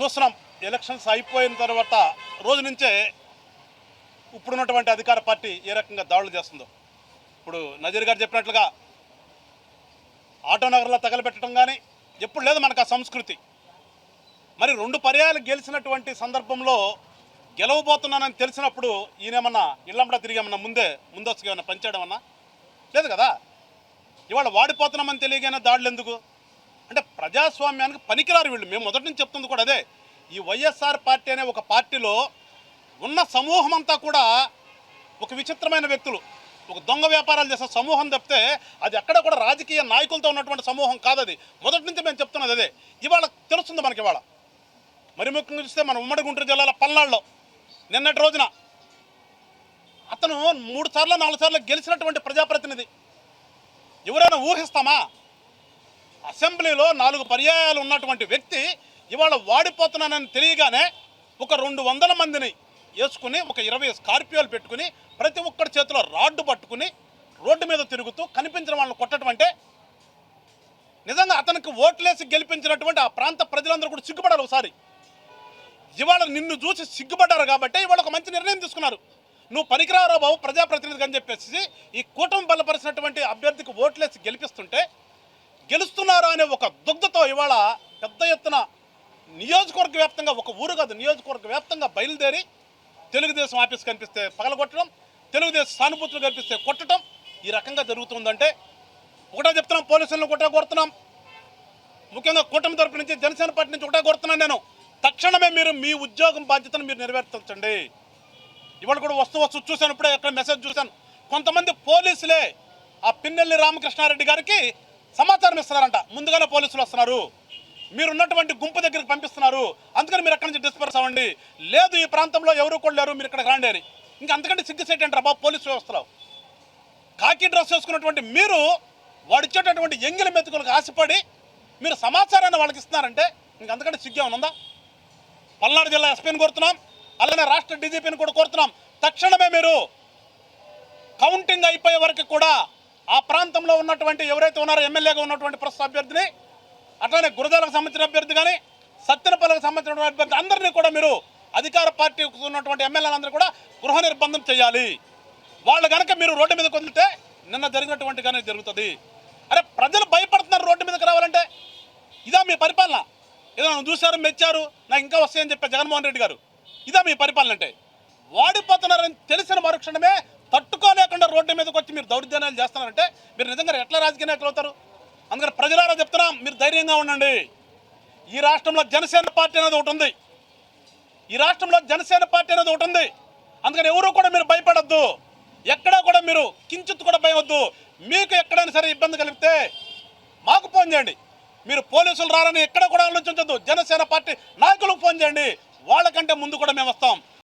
చూస్తున్నాం. ఎలక్షన్స్ అయిపోయిన తర్వాత రోజు నుంచే ఇప్పుడున్నటువంటి అధికార పార్టీ ఏ రకంగా దాడులు చేస్తుందో. ఇప్పుడు నజీర్ గారు చెప్పినట్లుగా ఆటోనగర్లో తగలబెట్టడం కానీ ఎప్పుడు లేదు మనకు ఆ సంస్కృతి. మరి రెండు పర్యాలు గెలిచినటువంటి సందర్భంలో గెలవబోతున్నానని తెలిసినప్పుడు ఈయనేమన్నా ఇళ్ళంబడ తిరిగేమన్నా ముందే ముందస్తుగా ఏమన్నా పనిచేయడమన్నా లేదు కదా? ఇవాళ వాడిపోతున్నామని తెలియగానే దాడులు ఎందుకు? అంటే ప్రజాస్వామ్యానికి పనికిరారు వీళ్ళు. మేము మొదటి నుంచి చెప్తుంది కూడా అదే. ఈ వైఎస్ఆర్ పార్టీ అనే ఒక పార్టీలో ఉన్న సమూహం అంతా కూడా ఒక విచిత్రమైన వ్యక్తులు. ఒక దొంగ వ్యాపారాలు చేసే సమూహం తప్పితే అది ఎక్కడ కూడా రాజకీయ నాయకులతో ఉన్నటువంటి సమూహం కాదు అది మొదటి నుంచి మేము చెప్తున్నది అదే. ఇవాళ తెలుస్తుంది మనకి ఇవాళ. మరి ముఖ్యంగా చూస్తే మన ఉమ్మడి గుంటూరు జిల్లాల పల్నాడులో నిన్నటి రోజున అతను మూడు సార్లు నాలుగు సార్లు గెలిచినటువంటి ప్రజాప్రతినిధి. ఎవరైనా ఊహిస్తామా? అసెంబ్లీలో నాలుగు పర్యాయాలు ఉన్నటువంటి వ్యక్తి ఇవాళ వాడిపోతున్నానని తెలియగానే ఒక రెండు వందల మందిని వేసుకుని ఒక ఇరవై స్కార్పియోలు పెట్టుకుని ప్రతి ఒక్కరి చేతిలో రాడ్డు పట్టుకుని రోడ్డు మీద తిరుగుతూ కనిపించిన వాళ్ళని కొట్టడం అంటే నిజంగా అతనికి ఓట్లేసి గెలిపించినటువంటి ఆ ప్రాంత ప్రజలందరూ కూడా సిగ్గుపడారు ఒకసారి. ఇవాళ నిన్ను చూసి సిగ్గుపడ్డారు కాబట్టి ఇవాళ ఒక మంచి నిర్ణయం తీసుకున్నారు. నువ్వు పనికిరారా బాబు ప్రజాప్రతినిధిగా అని చెప్పేసి ఈ కూటమి బలపరిచినటువంటి అభ్యర్థికి ఓట్లేసి గెలిపిస్తుంటే గెలుస్తున్నారు అనే ఒక దుగ్ధతో ఇవాళ పెద్ద ఎత్తున నియోజకవర్గ వ్యాప్తంగా ఒక ఊరు కాదు నియోజకవర్గ వ్యాప్తంగా బయలుదేరి తెలుగుదేశం ఆఫీస్ కనిపిస్తే పగలగొట్టడం తెలుగుదేశం సానుభూతులు కనిపిస్తే కొట్టడం ఈ రకంగా జరుగుతుందంటే ఒకటే చెప్తున్నాం పోలీసులను ఒకటే కోరుతున్నాం ముఖ్యంగా కూటమి తరపు నుంచి జనసేన పార్టీ నుంచి ఒకటే కోరుతున్నాను నేను. తక్షణమే మీరు మీ ఉద్యోగం బాధ్యతను మీరు నెరవేర్చండి ఇవాళ కూడా వస్తూ వస్తూ చూశాను ఇప్పుడే ఎక్కడ మెసేజ్ చూశాను. కొంతమంది పోలీసులే ఆ పిన్నెల్లి రామకృష్ణారెడ్డి గారికి సమాచారం ఇస్తున్నారంట. ముందుగానే పోలీసులు వస్తున్నారు. మీరు ఉన్నటువంటి గుంపు దగ్గరికి పంపిస్తున్నారు. అందుకని మీరు అక్కడి నుంచి డిస్పర్స్ అవ్వండి. లేదు ఈ ప్రాంతంలో ఎవరు కూడా లేరు. మీరు ఇక్కడ రాండి అని. ఇంకా అంతకంటే సిగ్గుసేట్ అంటారు బాబు పోలీసు వ్యవస్థలో? కాకి డ్రెస్ వేసుకున్నటువంటి మీరు వాడిచ్చేటటువంటి ఎంగిలి మెతుకులకు ఆశపడి మీరు సమాచారాన్ని వాళ్ళకి ఇస్తున్నారంటే ఇంక అంతకంటే సిగ్గే ఉందా? పల్నాడు జిల్లా ఎస్పీని కోరుతున్నాం. అలానే రాష్ట్ర డీజీపీని కూడా కోరుతున్నాం. తక్షణమే మీరు కౌంటింగ్ అయిపోయే వరకు కూడా ఆ ప్రాంతంలో ఉన్నటువంటి ఎవరైతే ఉన్నారో ఎమ్మెల్యేగా ఉన్నటువంటి ప్రస్తుత అభ్యర్థిని అట్లానే గురజాలకు సంబంధించిన అభ్యర్థి కానీ సత్యనపల్లికి సంబంధించిన అభ్యర్థి అందరినీ కూడా మీరు అధికార పార్టీకి ఉన్నటువంటి ఎమ్మెల్యేలందరూ కూడా గృహ నిర్బంధం చేయాలి. వాళ్ళు కనుక మీరు రోడ్డు మీద కొందితే నిన్న జరిగినటువంటి కానీ జరుగుతుంది. అరే ప్రజలు భయపడుతున్నారు రోడ్డు మీదకి రావాలంటే? ఇదా మీ పరిపాలన? ఏదో చూశారు మెచ్చారు నాకు ఇంకా వస్తాయని చెప్పే జగన్మోహన్ రెడ్డి గారు. ఇదా మీ పరిపాలన అంటే? వాడిపోతున్నారని తెలిసిన మరుక్షణమే తట్టుకోలేకుండా రోడ్డు మీదకి వచ్చి మీరు దౌర్జన్యాలు చేస్తున్నారంటే మీరు నిజంగా ఎట్లా రాజకీయ నాయకులు అవుతారు? అందుకని ప్రజలారా చెప్తున్నాం మీరు ధైర్యంగా ఉండండి. ఈ రాష్ట్రంలో జనసేన పార్టీ అనేది ఒకటి ఉంది. ఈ రాష్ట్రంలో జనసేన పార్టీ అనేది ఒకటి ఉంది. అందుకని ఎవరు కూడా మీరు భయపడద్దు. ఎక్కడా కూడా మీరు కించిత్ కూడా భయవద్దు మీకు ఎక్కడైనా సరే ఇబ్బంది కలిగితే మాకు ఫోన్ చేయండి. మీరు పోలీసులు రారని ఎక్కడ కూడా ఆలోచించద్దు. జనసేన పార్టీ నాయకులకు ఫోన్ చేయండి. వాళ్ళకంటే ముందు కూడా మేము వస్తాం.